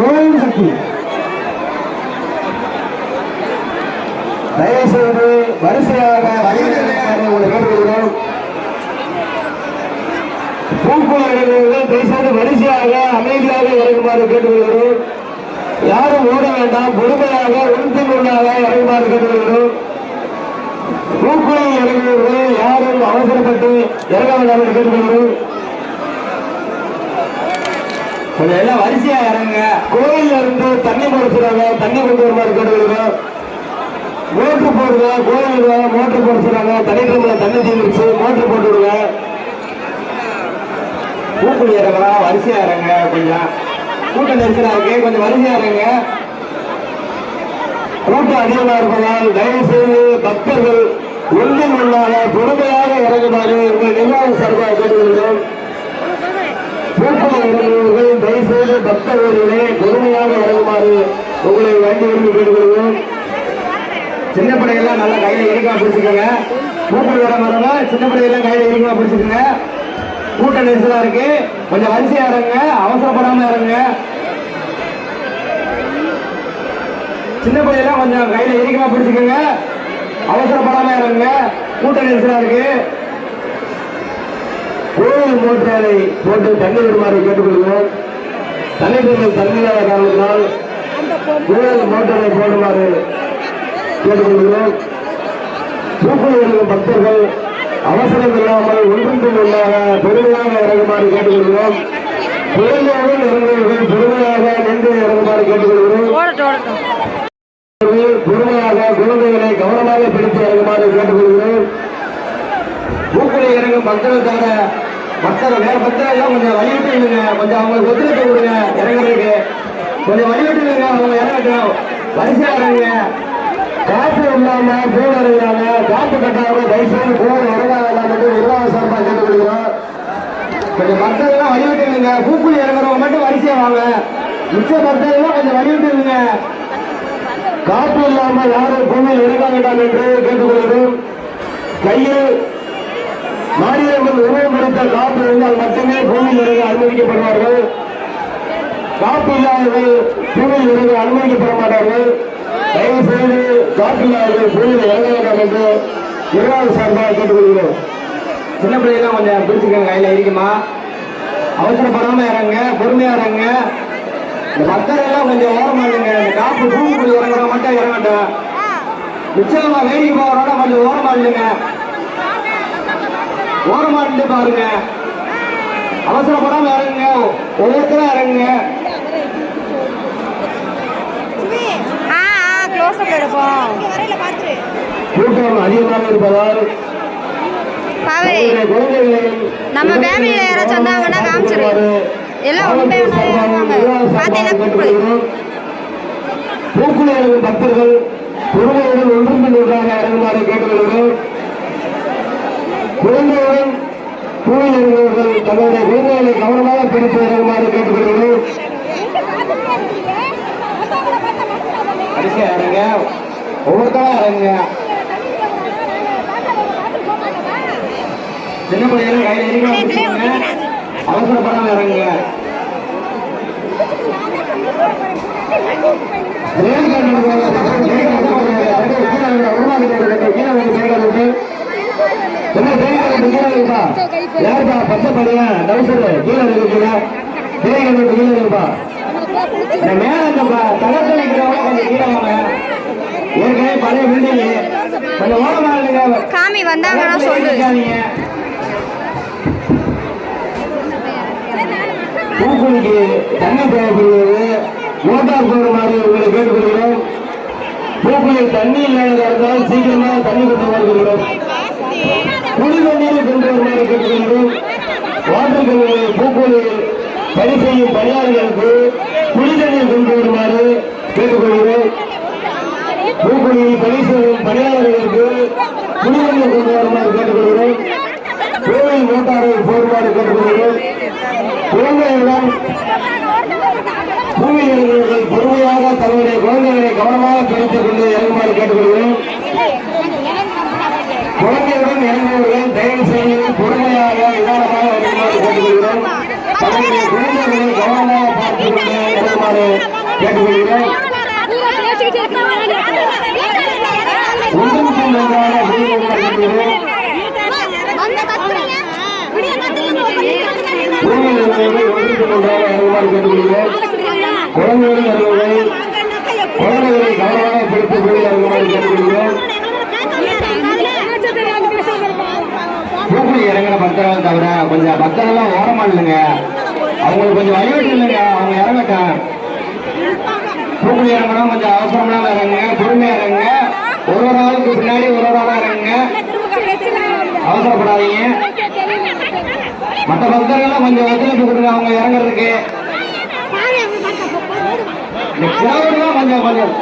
ஓம் சக்தி தயவுசெய்து வரிசையாக வழிநிலையாக உங்களை கேட்டுக்கொள்கிறோம். பூக்குள் தயவுசெய்து வரிசையாக அமைதியாக இறங்குமாறு கேட்டுக்கொள்கிறோம். யாரும் ஓட வேண்டாம் பொறுமையாக உள்பின் உள்ளாக இறங்குமாறு கேட்டுக்கொள்கிறோம். பூக்குளில் இறங்குவர்கள் யாரும் அவசரப்பட்டு இறங்க வேண்டாம் என்று கேட்டுக்கொள்கிறோம். கொஞ்சம் எல்லாம் வரிசையா இறங்க கோயில்ல இருந்து தண்ணி மறைச்சுறாங்க தண்ணி கொண்டு வருமாறு கேட்டுக்கொள்கிறோம் மோட்டர் போடுங்க. கோயிலுங்க மோட்டர் போட சொல்றாங்க தண்ணி ட்ரம்ல தண்ணி தீர்ந்துருச்சு மோட்டர் போட்டு விடுங்க பூக்குழி இறங்குறா. வரிசையா இறங்க கொஞ்சம். கூட்டம் நெரிசலா இருக்கு. கொஞ்சம் வரிசையா இறங்க கூட்டம் அதிகமா இருப்பதால் தயவு செய்து பக்தர்கள் ஒன்றில் உள்ளாக பொறுமையாக இறங்குமாறு உங்கள் நிர்வாக சார்பாக கேட்டுக்கொள்கிறோம் பூக்குழி இறங்குவர்கள் தயவு செய்து பக்தர்களே பொறுமையாக வழங்குமாறு உங்களை வேண்டி விரும்பி கேட்டுக்கொள்வோம் சின்ன படையெல்லாம் நல்லா கையில இறுக்கமா பிடிச்சிக்கோங்க. கூட்டம் வர வரவங்க சின்ன படையெல்லாம் கையில இறுக்கமா பிடிச்சிக்கோங்க. கூட்ட நெரிசலா இருக்கு. கொஞ்சம் வரிசையா இறங்க அவசரப்படாம இறங்க சின்ன படையெல்லாம் கொஞ்சம் கையில இறுக்கமா பிடிச்சிக்கோங்க. அவசரப்படாம இறங்க கூட்ட நெரிசலா இருக்கு. கோயில் மோட்டாரை போட்டு தண்ணி விடுமாறு கேட்டுக்கொள்கிறோம். தண்ணீர் தண்ணீரான காரணத்தினால் கோயில் மோட்டாரை போடுமாறு கேட்டுக்கொள்கிறோம். இருக்கும் பக்தர்கள் அவசரம் இல்லாமல் ஒன்றுக்கும் உள்ளாக பொறுமையாக இறங்குமாறு கேட்டுக்கொள்கிறோம். குழந்தையுடன் இறங்குவர்கள் பொறுமையாக நின்று இறங்குமாறு கேட்டுக்கொள்கிறோம். பொறுமையாக குழந்தைகளை கவனமாக பிடித்து இறங்குமாறு கேட்டுக்கொள்கிறோம். பூக்குழி இறங்கும் பக்தர்களுக்கான பக்தர்கள் வேற பக்தர்கள் கொஞ்சம் வழிவிட்டு இல்லைங்க கொஞ்சம் அவங்களுக்கு ஒத்துழைப்பு கொடுங்க. இறங்குறதுக்கு. கொஞ்சம் வழிவிட்டு இல்லைங்க அவங்க இறங்கட்டும். வரிசையா இறங்குங்க. காப்பு இல்லாம போன இறங்குறாங்க காப்பு கட்டாம தயவுசெய்து போன இறங்காதான் நிர்வாக சார்பா கேட்டுக்கொள்கிறோம். கொஞ்சம் பக்தர்கள்லாம் வழிவிட்டு இல்லைங்க பூக்குழி இறங்குறவங்க மட்டும் வரிசையா வாங்க. மிச்ச பக்தர்கள்லாம் கொஞ்சம் வழிவிட்டு இல்லைங்க காப்பு இல்லாம யாரும் பூமியில் இறங்க வேண்டாம் என்று கேட்டுக்கொள்கிறோம். கையில் மாநிலங்கள் உருவம் எடுத்த காப்பு இருந்தால் மட்டுமே பூமியில் இருந்து அனுமதிக்கப்படுவார்கள். காப்பு இல்லாதவர்கள் பூமியில் இருந்து அனுமதிக்கப்பட மாட்டார்கள். தயவு செய்து காப்பு இல்லாதவர்கள் பூமியில் இறங்க வேண்டாம் என்று இரண்டாவது சார்பாக கேட்டுக்கொள்கிறோம். சின்ன பிள்ளைகள்லாம் கொஞ்சம் பிடிச்சிக்கங்க கையில் இருக்குமா? அவசரப்படாம இறங்க பொறுமையா இறங்க. இந்த பக்தர் எல்லாம் கொஞ்சம் ஓரமா இருங்க. இந்த காப்பு பூமிக்குள்ள இறங்குற மட்டும் இறங்கட்டும் நிச்சயமா வேடிக்கை போகிறோட கொஞ்சம் ஓரமா இல்லைங்க ஓரமா இருந்து பாருங்க. அவசரப்படாம இறங்குங்க. ஒவ்வொருத்தரும் இறங்குங்க. ஆ ஆ க்ளோஸ் அப் எடுப்போம். கூட்டம் அதிகமாக இருப்பதால் நம்ம ஃபேமிலியில யாராச்சும் வந்தாங்கன்னா காமிச்சிரு. எல்லாம் இருப்பாங்க. பார்த்தீங்கன்னா கூப்பிடு. பூக்குழி பக்தர்கள் பொறுமையுடன் ஒன்றும் ஒன்றாக இறங்குமாறு கேட்டுக்கொள்கிறோம் பூவில் தங்களுடைய குழந்தைகளை கவனமாக பிடித்து வருமாறு கேட்டுக்கொள்கிறேன் அரிசியா இறங்க. ஒவ்வொருத்தரா இறங்குங்க சின்ன பிள்ளைகளும் கையில எரிமா அவசரப்படாம இறங்குங்க யாருப்பா? பச்சை டவுசரு கீழே இந்த மேல கொஞ்சம் வாங்க. ஏற்கனவே பழைய பில்டிங் கொஞ்சம் ஓரமா இல்லைங்க காமி வந்தாங்கன்னா சொல்லு. நிக்காதீங்க. பூக்குழிக்கு தண்ணி தேவைப்படுகிறது. மோட்டார் போடுற மாதிரி உங்களை கேட்டுக்கொள்கிறோம். பூக்குழி தண்ணி இல்லாத இருந்தால் சீக்கிரமாக தண்ணி கொண்டு வருகிறோம் குடி தண்ணீரை கொண்டு வருமாறு கேட்டுக்கொள்கிறோம் வாட்டர் கல்விகளை பூக்குழியில் பணி செய்யும் பணியாளர்களுக்கு குடி தண்ணீர் கொண்டு வருமாறு கேட்டுக்கொள்கிறோம் பூக்குழியில் பணி செய்யும் பணியாளர்களுக்கு குடி தண்ணீர் கொண்டு வருமாறு கேட்டுக்கொள்கிறோம் கோவில் மோட்டாரை போடுமாறு கேட்டுக்கொள்கிறோம் குழந்தைகளிடம் பூமியில் இருக்கிறவர்கள் பொறுமையாக தங்களுடைய குழந்தைகளை கவனமாக பிடித்துக் கொண்டு இறங்குமாறு கேட்டுக்கொள்கிறோம் கேட்டுக்கொள்கிறேன் ஒன்றுக்கு நன்றாக வெளியிடுமாறு கேட்டுக்கொள்கிறேன் குழந்தைகளை கவனமாக இறங்குற பக்தர்கள் தவிர கொஞ்சம் பக்தர்கள் ஓரமா இல்லைங்க. அவங்களுக்கு கொஞ்சம் வழிவிட்டு இல்லைங்க. அவங்க இறங்கட்டும். பூக்குழி இறங்கணும் கொஞ்சம் அவசரம்லாம் இறங்குங்க பொறுமையா இறங்குங்க ஒரு ஒரு ஆளுக்கு பின்னாடி ஒரு ஒரு ஆளா இறங்குங்க அவசரப்படாதீங்க. மற்ற பக்தர்கள்லாம் கொஞ்சம் ஒத்துழைப்பு கொடுங்க. அவங்க இறங்குறதுக்கு. கொஞ்சம் கொஞ்சம்